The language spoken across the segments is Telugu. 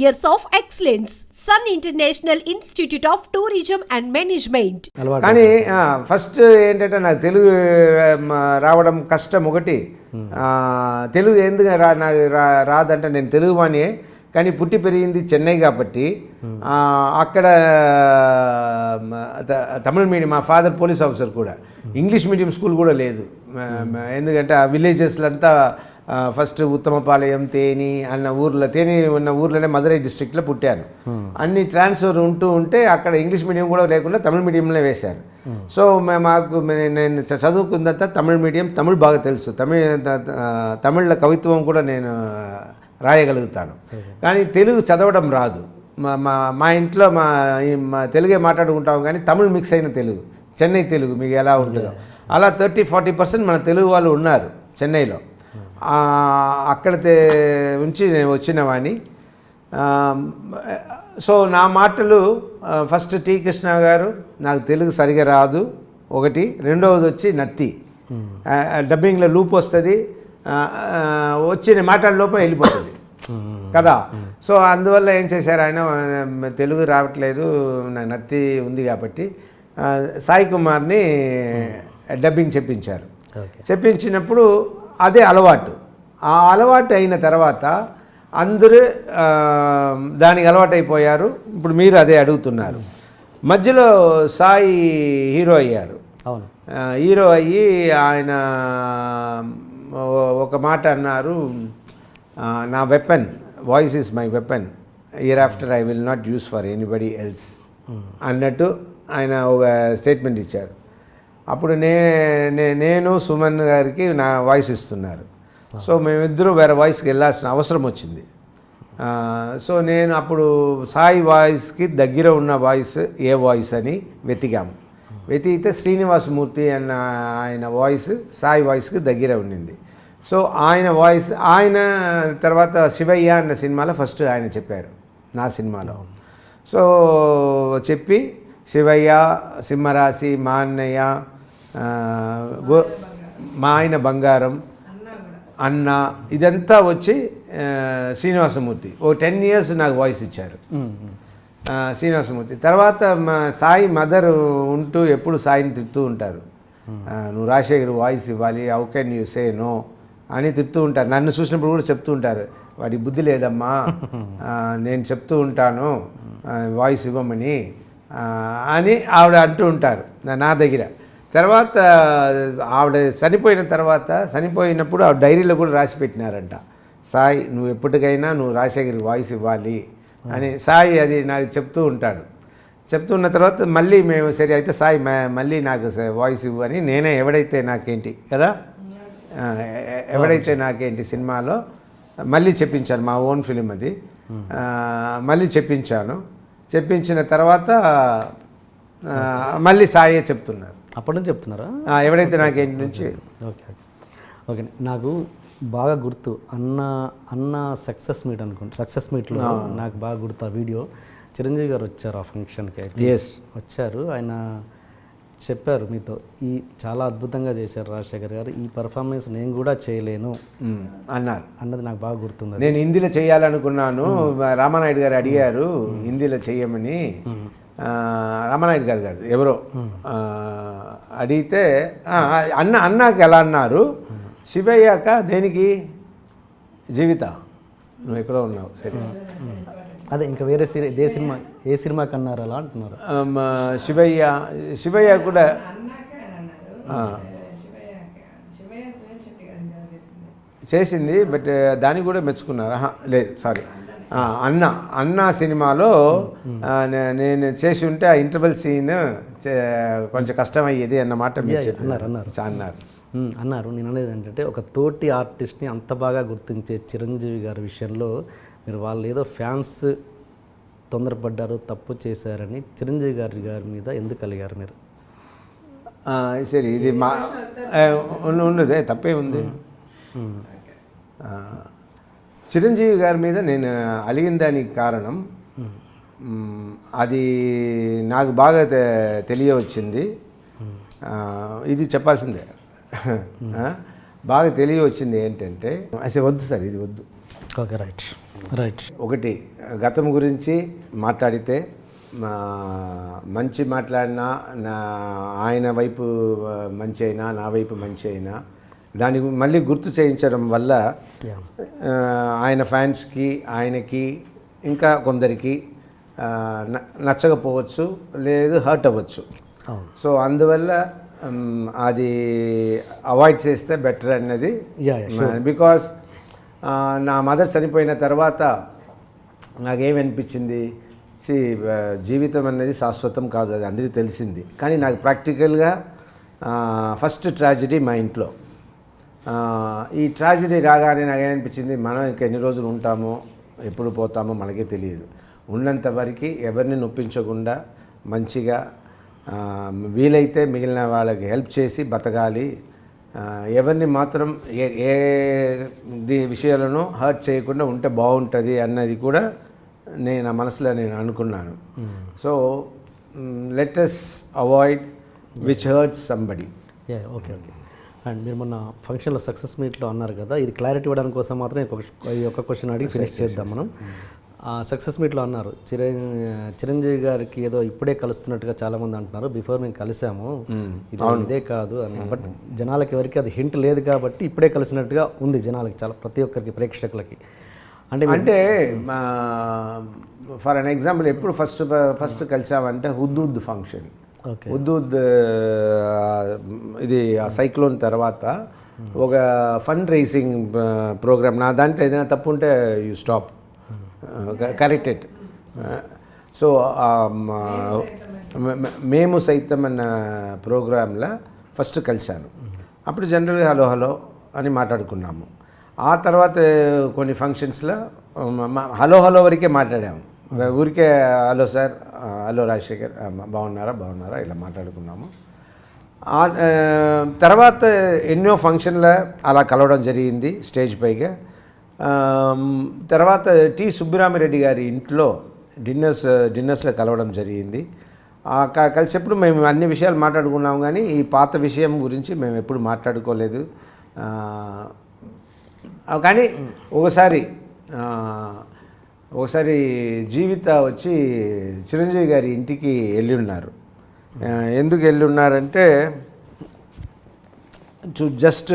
years of excellence. Sun International Institute of Tourism and Management. అలవాటు కానీ ఫస్ట్ ఏంటంటే నాకు తెలుగు రావడం కష్టం ఒకటి. తెలుగు ఎందుకు రా రాదంటే నేను తెలుగు వాణి కానీ పుట్టి పెరిగింది చెన్నై కాబట్టి. అక్కడ తమిళ మీడియం మా ఫాదర్ పోలీస్ ఆఫీసర్ కూడా. ఇంగ్లీష్ మీడియం స్కూల్ కూడా లేదు. ఎందుకంటే ఆ విలేజెస్లో అంతా ఫస్ట్ ఉత్తమపాలయం తేని అన్న ఊర్లో తేని ఉన్న ఊర్లోనే మదురై డిస్ట్రిక్ట్లో పుట్టాను. అన్ని ట్రాన్స్ఫర్ ఉంటూ ఉంటే అక్కడ ఇంగ్లీష్ మీడియం కూడా లేకుండా తమిళ మీడియంలో వేశారు సో మాకు నేను చ- చదువుకున్నంత తమిళ మీడియం తమిళ్ బాగా తెలుసు. తమిళ తమిళ్ళ కవిత్వం కూడా నేను రాయగలుగుతాను. కానీ తెలుగు చదవడం రాదు. మా మా మా ఇంట్లో మా మా తెలుగే మాట్లాడుకుంటాం కానీ తమిళ్ మిక్స్ అయిన తెలుగు. చెన్నై తెలుగు మీకు ఎలా ఉంటుందో. అలా థర్టీ ఫార్టీ పర్సెంట్ మన తెలుగు వాళ్ళు ఉన్నారు చెన్నైలో. అక్కడ ఉంచి నేను వచ్చిన వాడిని ఆ, సో నా మాటలు ఫస్ట్ టీ కృష్ణ గారు నాకు తెలుగు సరిగా రాదు. ఒకటి. రెండవది వచ్చి నత్తి. డబ్బింగ్లో లూప్ వస్తుంది. ఆ, ఆ, వచ్చి నేను మాట్లాడే లోపల వెళ్ళిపోతుంది. కదా? సో అందువల్ల ఏం చేశారు ఆయన? తెలుగు రావట్లేదు. నాకు నత్తి ఉంది కాబట్టి సాయి కుమార్ని డబ్బింగ్ చెప్పించారు. చెప్పించినప్పుడు అదే అలవాటు. ఆ అలవాటు అయిన తర్వాత అందరూ దానికి అలవాటు అయిపోయారు ఇప్పుడు మీరు అదే అడుగుతున్నారు. మధ్యలో సాయి హీరో అయ్యారు. అవును. హీరో అయ్యి ఆయన ఒక మాట అన్నారు నా weapon voice is my weapon hereafter I will not use for anybody else అన్నట్టు ఆయన ఒక స్టేట్మెంట్ ఇచ్చారు. అప్పుడు నే నే- నేను సుమన్ గారికి నా వాయిస్ ఇస్తున్నారు. సో మేమిద్దరూ వేరే వాయిస్కి వెళ్ళాల్సిన అవసరం వచ్చింది. సో నేను అప్పుడు సాయి వాయిస్కి దగ్గర ఉన్న వాయిస్ ఏ వాయిస్ అని వెతికాము వెతికితే శ్రీనివాసమూర్తి అన్న ఆయన వాయిస్ సాయి వాయిస్కి దగ్గర ఉండింది. సో ఆయన వాయిస్ ఆయన తర్వాత శివయ్య అన్న సినిమాలో ఫస్ట్ ఆయన చెప్పారు నా సినిమాలో. సో చెప్పి శివయ్య సింహరాశి మా అన్నయ్య గో మా ఆయన బంగారం అన్న ఇదంతా వచ్చి శ్రీనివాసమూర్తి. ఓ టెన్ ఇయర్స్ నాకు వాయిస్ ఇచ్చారు. శ్రీనివాసమూర్తి. తర్వాత మా సాయి మదర్ ఉంటూ ఎప్పుడు సాయిని తిడుతూ ఉంటారు. నువ్వు రాజశేఖర్ వాయిస్ ఇవ్వాలి. How can you say no అని తిడుతూ ఉంటారు. నన్ను చూసినప్పుడు కూడా చెప్తూ ఉంటారు. వాడి బుద్ధి లేదమ్మా. నేను చెప్తూ ఉంటాను. వాయిస్ ఇవ్వమని. అని ఆవిడ అంటూ ఉంటారు. నా- నా దగ్గర. తర్వాత ఆవిడ చనిపోయిన తర్వాత చనిపోయినప్పుడు ఆవిడ డైరీలో కూడా రాసి పెట్టినారంట. సాయి నువ్వు ఎప్పటికైనా నువ్వు రాజశేఖర్ వాయిస్ ఇవ్వాలి అని. సాయి అది నాకు చెప్తూ ఉంటాడు. చెప్తున్న తర్వాత మళ్ళీ మేము సరే అయితే సాయి మళ్ళీ నాకు వాయిస్ ఇవ్వు అని నేనే ఎవడైతే నాకేంటి కదా? ఎవడైతే నాకేంటి సినిమాలో మళ్ళీ చెప్పించాను మా ఓన్ ఫిలిం అది. మళ్ళీ చెప్పించాను. చెప్పించిన తర్వాత మళ్ళీ సాయే చెప్తున్నారు. అప్పటి నుంచి చెప్తున్నారా? ఆ, ఎవడైతే నాకేంటి నుంచి ఓకే ఓకే. నాకు బాగా గుర్తు అన్న అన్న సక్సెస్ మీట్ అనుకుంటా సక్సెస్ మీట్లో నాకు బాగా గుర్తు ఆ వీడియో. చిరంజీవి గారు వచ్చారు ఆ ఫంక్షన్కి అయితే ఎస్ వచ్చారు. ఆయన చెప్పారు మీతో ఈ చాలా అద్భుతంగా చేశారు రాజశేఖర్ గారు. ఈ పర్ఫార్మెన్స్ నేను కూడా చేయలేను. అన్నారు. అన్నది నాకు బాగా గుర్తుంది నేను హిందీలో చేయాలనుకున్నాను. రామానాయుడు గారు అడిగారు హిందీలో చెయ్యమని ఆ, రామానాయుడు గారు కాదు ఎవరో. అడిగితే అన్న అన్నాక ఎలా అన్నారు? శివయ్యాక దేనికి? జీవిత. నువ్వు ఎక్కడో ఉన్నావు సరే. అదే ఇంకా వేరే ఏ సినిమా ఏ సినిమాకి అన్నారు అలా అంటున్నారు? శివయ్య శివయ్య కూడా. చేసింది బట్ దాన్ని కూడా మెచ్చుకున్నారు. లేదు సారీ. అన్న అన్న సినిమాలో నేను చేసి ఉంటే ఆ ఇంటర్వెల్ సీన్ కొంచెం కష్టమయ్యేది అన్నమాట అన్నారు, అన్నారు. అన్నారు. అన్నారు. నేను అనేది ఏంటంటే ఒక తోటి ఆర్టిస్ట్ని అంత బాగా గుర్తించే చిరంజీవి గారి విషయంలో మీరు వాళ్ళు ఏదో ఫ్యాన్స్ తొందరపడ్డారు తప్పు చేశారని చిరంజీవి గారి గారి మీద ఎందుకు కలిగారు మీరు? సరే ఇది మా ఉన్నదే తప్పే ఉంది. చిరంజీవి గారి మీద నేను అలిగిన దానికి కారణం అది నాకు బాగా తెలియవచ్చింది. ఇది చెప్పాల్సిందే. బాగా తెలియవచ్చింది ఏంటంటే అసలు వద్దు సార్ ఇది వద్దు. Okay right. రైట్. ఒకటి గతం గురించి మాట్లాడితే మంచి మాట్లాడినా నా ఆయన వైపు మంచి అయినా నా వైపు మంచి అయినా దాన్ని మళ్ళీ గుర్తు చేయించడం వల్ల ఆయన ఫ్యాన్స్కి ఆయనకి ఇంకా కొందరికి నచ్చకపోవచ్చు లేదు హర్ట్ అవ్వచ్చు. సో అందువల్ల అది అవాయిడ్ చేస్తే బెటర్ అన్నది బికాస్ నా మదర్ చనిపోయిన తర్వాత నాకేమనిపించింది? సి జీవితం అనేది శాశ్వతం కాదు అది అందరికీ తెలిసింది. కానీ నాకు ప్రాక్టికల్గా ఫస్ట్ ట్రాజడీ మా ఇంట్లో. ఈ ట్రాజడీ రాగానే నాకు ఏమనిపించింది? మనం ఇంకా ఎన్ని రోజులు ఉంటామో ఎప్పుడు పోతామో మనకే తెలియదు. ఉన్నంత వరకు ఎవరిని నొప్పించకుండా మంచిగా వీలైతే మిగిలిన వాళ్ళకి హెల్ప్ చేసి బతకాలి. ఎవరిని మాత్రం ఏ ఏ ది విషయాలను హర్ట్ చేయకుండా ఉంటే బాగుంటుంది అన్నది కూడా నేను నా మనసులో నేను అనుకున్నాను. So let's avoid which hurts somebody okay okay and మీరు మొన్న ఫంక్షన్లో సక్సెస్ మీట్లో అన్నారు కదా ఇది క్లారిటీ ఇవ్వడానికి కోసం మాత్రమే ఒక ఈ ఒక క్వశ్చన్ అడిగి ఫినిష్ చేద్దాం మనం. ఆ సక్సెస్ మీట్లో అన్నారు చిరం చిరంజీవి గారికి ఏదో ఇప్పుడే కలుస్తున్నట్టుగా చాలా మంది అంటున్నారు బిఫోర్ మేము కలిసాము ఇది ఇదే కాదు అని. బట్ జనాలకి ఎవరికి అది హింట్ లేదు కాబట్టి ఇప్పుడే కలిసినట్టుగా ఉంది జనాలకి చాలా ప్రతి ఒక్కరికి ప్రేక్షకులకి. అంటే అంటే ఫర్ అన్ ఎగ్జాంపుల్ ఎప్పుడు ఫస్ట్ ఫస్ట్ కలిసామంటే హుద్దూద్ ఫంక్షన్. ఓకే. ఇది ఆ సైక్లోన్ తర్వాత ఒక ఫండ్ రైసింగ్ ప్రోగ్రామ్. నా దాంట్లో ఏదైనా తప్పు ఉంటే యూ స్టాప్. కరెక్టెడ్ సో మేము సైతం అన్న ప్రోగ్రాంలో ఫస్ట్ కలిశాను. అప్పుడు జనరల్గా హలో హలో అని మాట్లాడుకున్నాము. ఆ తర్వాత కొన్ని ఫంక్షన్స్లో హలో హలో వరకే మాట్లాడాము. ఊరికే హలో సార్ హలో రాజశేఖర్ బాగున్నారా? బాగున్నారా? ఇలా మాట్లాడుకున్నాము. తర్వాత ఎన్నో ఫంక్షన్ల అలా కలవడం జరిగింది స్టేజ్ పైగా. తర్వాత టి సుబ్బిరామిరెడ్డి గారి ఇంట్లో డిన్నర్స్ డిన్నర్స్లో కలవడం జరిగింది. కలిసేప్పుడు మేము అన్ని విషయాలు మాట్లాడుకున్నాం కానీ ఈ పాత విషయం గురించి మేము ఎప్పుడు మాట్లాడుకోలేదు. కానీ ఒకసారి ఒకసారి జీవిత వచ్చి చిరంజీవి గారి ఇంటికి వెళ్ళి ఉన్నారు ఎందుకు వెళ్ళి ఉన్నారంటే to just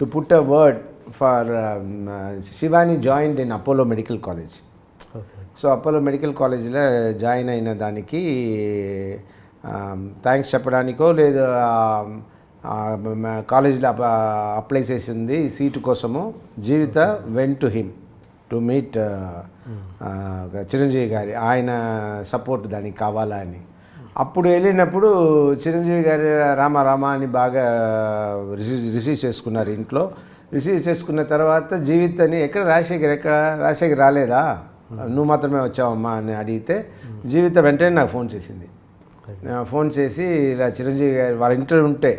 to put a word for Shivani joined in Apollo medical college so Apollo medical కాలేజ్లో జాయిన్ అయిన దానికి థ్యాంక్స్ చెప్పడానికో లేదు కాలేజ్లో అప్లై చేసింది సీటు కోసము Jeevitha went to him to meet uh, uh, Chiranjeevi గారి ఆయన సపోర్ట్ దానికి కావాలా అని. అప్పుడు వెళ్ళినప్పుడు చిరంజీవి గారి రామ రామ అని బాగా uh, రిసీవ్ రిసీవ్ చేసుకున్నారు ఇంట్లో. రిసీవ్ చేసుకున్న తర్వాత జీవిత్ అని ఎక్కడ రాజశేఖర్ ఎక్కడ రాజశేఖర్ రాలేదా? నువ్వు మాత్రమే వచ్చావమ్మా అని అడిగితే జీవిత వెంటనే నాకు ఫోన్ చేసింది. ఫోన్ చేసి ఇలా చిరంజీవి గారు వాళ్ళ ఇంట్లో ఉంటే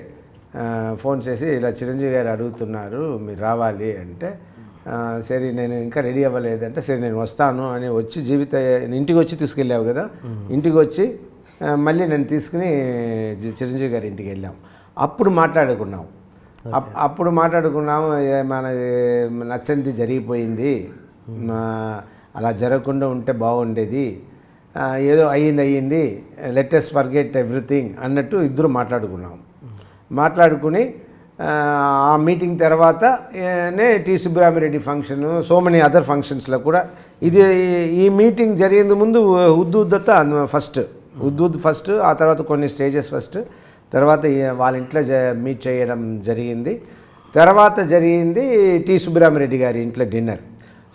ఫోన్ చేసి ఇలా చిరంజీవి గారు అడుగుతున్నారు మీరు రావాలి అంటే సరే నేను ఇంకా రెడీ అవ్వలేదంటే సరే నేను వస్తాను అని వచ్చి జీవిత ఇంటికి వచ్చి తీసుకెళ్ళావు కదా? ఇంటికి వచ్చి మళ్ళీ నేను తీసుకుని చిరంజీవి గారి ఇంటికి వెళ్ళాం. అప్పుడు మాట్లాడుకున్నాం. అప్- అప్పుడు మాట్లాడుకున్నాము ఏ మనది నచ్చంది జరిగిపోయింది. అలా జరగకుండా ఉంటే బాగుండేది. ఏదో అయ్యింది అయ్యింది. లెటెస్ట్ ఫర్గెట్ ఎవ్రీథింగ్ అన్నట్టు ఇద్దరు మాట్లాడుకున్నాం. మాట్లాడుకుని ఆ, మీటింగ్ తర్వాత నే T Subbaramireddy function so many other ఫంక్షన్స్లో కూడా ఇది ఈ మీటింగ్ జరిగేందు ముందు ఉద్దుద్దత ఫస్ట్. ఉద్దూద్ ఫస్ట్ ఆ తర్వాత కొన్ని స్టేజెస్ ఫస్ట్. తర్వాత వాళ్ళ ఇంట్లో జ మీట్ చేయడం జరిగింది. తర్వాత జరిగింది టి సుబ్బరామిరెడ్డి గారి ఇంట్లో డిన్నర్.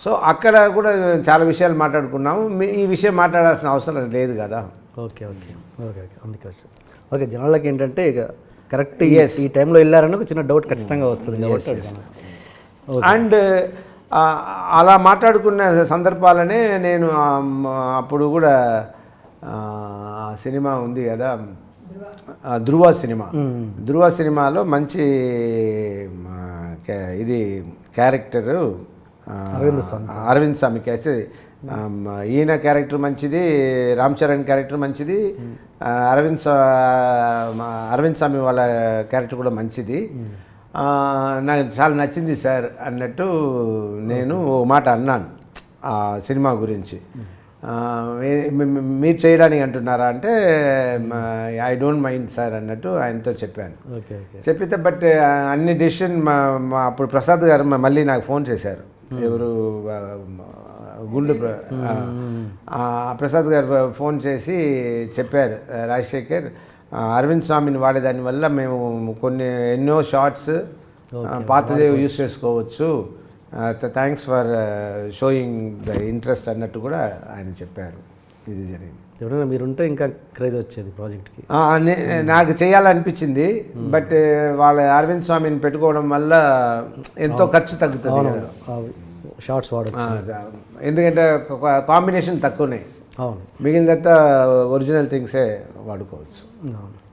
సో అక్కడ కూడా చాలా విషయాలు మాట్లాడుకున్నాము. మీ- ఈ విషయం మాట్లాడాల్సిన అవసరం లేదు కదా. Okay okay. Okay okay. అందుకే ఓకే జనాలకి ఏంటంటే ఇక కరెక్ట్. ఈ టైంలో వెళ్ళారని ఒక చిన్న డౌట్ ఖచ్చితంగా వస్తుంది కాబట్టి. అడిగాను. అండ్ అలా మాట్లాడుకున్న సందర్భాలనే నేను అప్పుడు కూడా సినిమా ఉంది కదా. ధృవ సినిమా. ధృవ సినిమాలో మంచి ఇది క్యారెక్టరు ఆ, అరవింద్ స్వామి. కేసి ఈయన క్యారెక్టర్ మంచిది రామ్ చరణ్ క్యారెక్టర్ మంచిది అరవింద్ అరవింద్ స్వామి వాళ్ళ క్యారెక్టర్ కూడా మంచిది. నాకు చాలా నచ్చింది సార్ అన్నట్టు నేను ఓ మాట అన్నాను ఆ సినిమా గురించి. మీరు చేయడానికి అంటున్నారా అంటే ఐ డోంట్ మైండ్ సార్ అన్నట్టు ఆయనతో చెప్పాను. చెప్పితే బట్ అన్ని డెసిషన్ మా అప్పుడు ప్రసాద్ గారు మళ్ళీ నాకు ఫోన్ చేశారు. ఎవరు గుండు ప్రసాద్ గారు ఫోన్ చేసి చెప్పారు రాజశేఖర్ అరవింద్ స్వామిని వాడేదాని వల్ల మేము కొన్ని ఎన్నో షార్ట్స్ పాతదే యూస్ చేసుకోవచ్చు. Thanks for showing the interest అన్నట్టు కూడా ఆయన చెప్పారు. ఇది జరిగింది. ఎవరైనా మీరుంటే ఇంకా క్రేజ్ వచ్చేది ప్రాజెక్ట్కి. నాకు చేయాలనిపించింది బట్ వాళ్ళ అరవింద్ స్వామిని పెట్టుకోవడం వల్ల ఎంతో ఖర్చు తగ్గుతుంది. షార్ట్స్ వాడచ్చు. ఎందుకంటే కాంబినేషన్ తక్కువనే. అవును. మిగిలినంతా ఒరిజినల్ థింగ్సే వాడుకోవచ్చు. అవును.